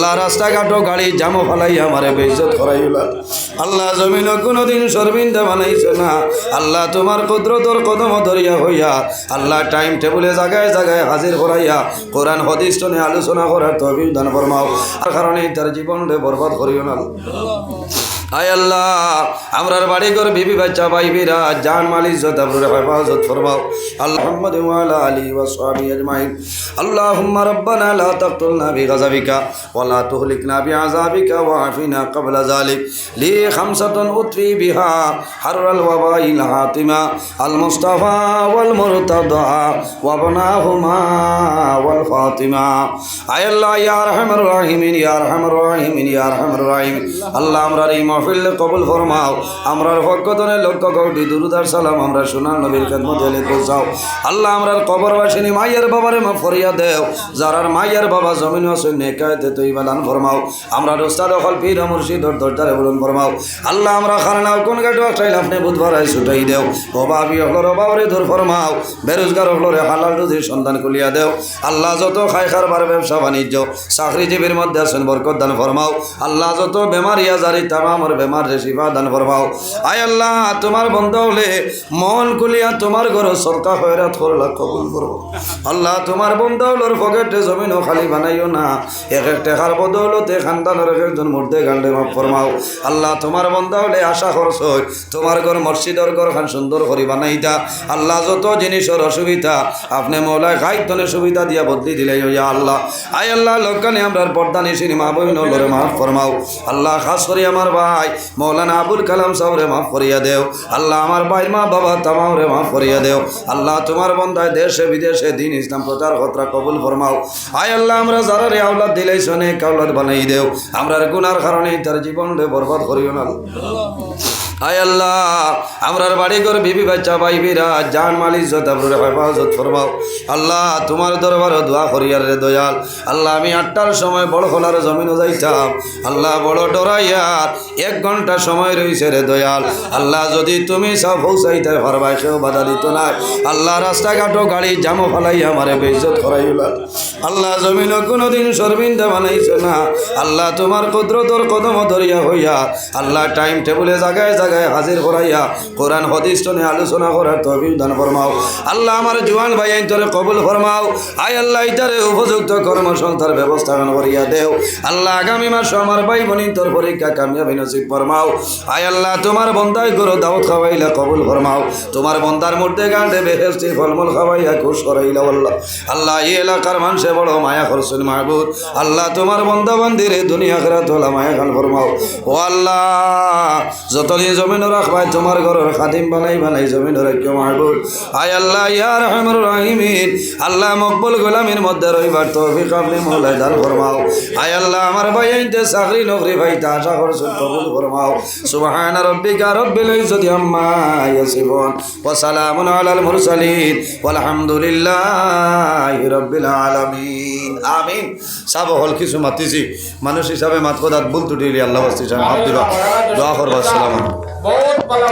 আল্লাহ রাস্তাঘাটও গাড়ি জামো ফালাই আমারে বেজত করাইলা। আল্লাহ জমিন কোনোদিন শর্মিন্দা বানাইছে না। আল্লাহ তোমার কুদরতর কদম ধরিয়া হইয়া, আল্লাহ টাইম টেবুলে জায়গায় জায়গায় হাজির করাইয়া, কোরআন হদিষ্টনে আলোচনা করার তো দান ফরমাও। আর কারণে তার জীবনরে বরবাদ করিও না। আয় আল্লাহ, আমরার বাড়ি ঘর বিবি বাচ্চা ভাই বিরা জান মালিক জতাবরুর হেফাজত ফরমাও। আল্লাহ মুহাম্মদ ওয়ালা আলী ওয়া সাহাবি আজমাইন। আল্লাহুম্মা রাব্বানা লা তাকতুলনা বিগাযাবিকা ওয়া লা তুহলিকনা বিআযাবিকা ওয়া আফিনা ক্বাবলা যালিক। লি খামসাতুন উতফি বিহা হাররাল ওয়াবাইল হাতিমা। আল মুস্তাফা ওয়াল মুরতাদা ওয়া বনাহুমা ওয়াল ফাতিমা। আয় আল্লাহ, ইয়া আরহামার রাহিমিন, ইয়া আরহামার রাহিমিন, ইয়া আরহামার রাহিমিন। আল্লাহ আমরার এই মাহফিল কবুল ফরমাও। আমরার ভক্তদনে লক্ষ কোটি দুরুদার সালাম, আমরা সোনার নবীর খেদমত এলে পৌঁছাও। আল্লাহ আমরার কবরবাসিনী মাইয়ের বাবারে মা ফরিয়া দেও। যারার মাইয়ের বাবা জমিন আছে নেকায়তে তুই বালান ফরমাও। আমরা রোস্তাদ অকল পীর মুর্শিদর দরজারে বলুন ফরমাও। আল্লাহ আমরা খানাও কোন গাটো একটাই আপনি বুধবার ছুটাই দেও। অভাবী হকলর অভাবরে দূর ফরমাও। বেরোজগার হকলরে হালাল রুজির সন্ধান খুলিয়া দেও। আল্লাহ যত খাই খারবার ব্যবসা বাণিজ্য, চাকরিজীবীর মধ্যে আছেন বরকত দান ফরমাও। আল্লাহ যত বেমারিয়া জারি তামামর বেমার রেসিফা দান ফরমাও। আয় আল্লাহ, তোমার বন্ধ হলে মন খুলিয়া তোমার ঘর সরকার হয়রাত করলা কবুল করব। আল্লাহ, তোমার বন্ধ হলোর পকেটে জমিনও খালি বানাইও না। এক এক টেকার বদৌলতে খানদানের এক একজন মধ্যে গান্ডে মাফ ফরমাও। আল্লাহ, তোমার বন্ধ হলে আশা খরচ হয়। তোমার ঘর মসজিদর ঘর খান সুন্দর করে বানাইতা আল্লাহ, যত জিনিসের অসুবিধা আপনি মৌলায় খাইতনের সুবিধা দিয়া বদলি দিলে ইয়া আল্লাহ। আয় আল্লাহ লোকানে আমরা পর্দা নিশিনি মা বই নলরে মাফ ফরমাও। আল্লাহ, খাস করি আমার ভাই, মৌলানা আবুল কালাম সাহরে মাফ করিয়া দেও। আল্লাহ আমার ভাই, মা বাবা তামাওরে মাফ করিয়া দেও। আল্লাহ তোমার বন্ধায় দেশে, বিদেশে দিন ইসলাম প্রচার কত্রা কবুল ফরমাও। আয় আল্লাহ, আমরা যারা রে আওলাদ দিলেই শোনে কাউলাদ বানাই দেও। আমরা গুনার কারণে তার জীবন রে বরবাদ করিও না। আয় আল্লাহ, আমরার বাড়ি ঘর বিবি বাচ্চা ভাই জান জতাবরুর হেফাজত ফরমাও। আল্লাহ, তোমার দরবার দোয়া করিয়ার রে দয়াল। আল্লাহ, আমি আটটার সময় বড় খোলার জমিনও যাইতাম। আল্লাহ, বড় ডরাইয়ার এক ঘণ্টা সময় রয়েছে রে দয়াল। আল্লাহ, যদি তুমি সব পৌঁছাইতে পারবাই সেও বাধা দিত আল্লাহ, রাস্তাঘাটও গাড়ি জামো ফালাই আমারে বেইজত করাইলা। আল্লাহ, জমিনও কোনোদিন শর্মিন্দা বানাইছে না। আল্লাহ, তোমার কুদরতর কদম ধরিয়া হইয়া, আল্লাহ টাইম টেবুলে জায়গায় জায়গায় হাজির করাইয়া কোরআন হদিষ্টনে আলোচনা করার তহবিল দান ফরমাও। আল্লাহ আমার জোয়ান ভাই, আইন তোরে কবুল ফরমাও। আয় আল্লাহ, ইতারে উপযুক্ত কর্মসংস্থার ব্যবস্থা করিয়া দেও। আল্লাহ আগামী মাসে আমার ভাই বোন তোর পরীক্ষা কামিয়াবি নসিব ফরমাও। আয় আল্লাহ, তোমার বন্দাই করো দাওয়াত খাওয়াইলা কবুল ফরমাও। তোমার বন্দার মধ্যে গান্ডে বেহেস্তি ফলমূল খাওয়াইয়া খুশ করাইলা আল্লাহ। আল্লাহ, এই এলাকার মানুষে বড় মায়া করছেন মাহবুদ আল্লাহ, তোমার বন্ধা বান্দিরে দুনিয়া খেরা তোলা মায়া খান ফরমাও। ও আল্লাহ যতদিন জমিন রাখবাই তোমার ঘরের খাদিম বানাই বানাই জমিন রাখিও মাহবুদ আয় আল্লাহ ইয়ার রহমান রাহিমিন। আল্লাহ মকবুল গোলামের মধ্যে রইবার তৌফিক আপনি মৌলাই দান ফরমাও। আয় আল্লাহ, আমার ভাই আইনতে চাকরি, নকরি ভাইতে আশা করছেন কবুল ফরমাও। সুবহান রব্বিকা রব্বিল ইজ্জতি আম্মা ইয়াসিফুন। ওয়া সালামুন আলাল মুরসালিন। walhamdulillahi rabbil alamin আমিন। সব হল কিছু মাতিছি মানুষ হিসাবে মাত কোদাত ভুল ত্রুটি আল্লাহ বাস্তি সাহেব দিবা। দোয়া করবা, আসসালামু बहुत बड़ा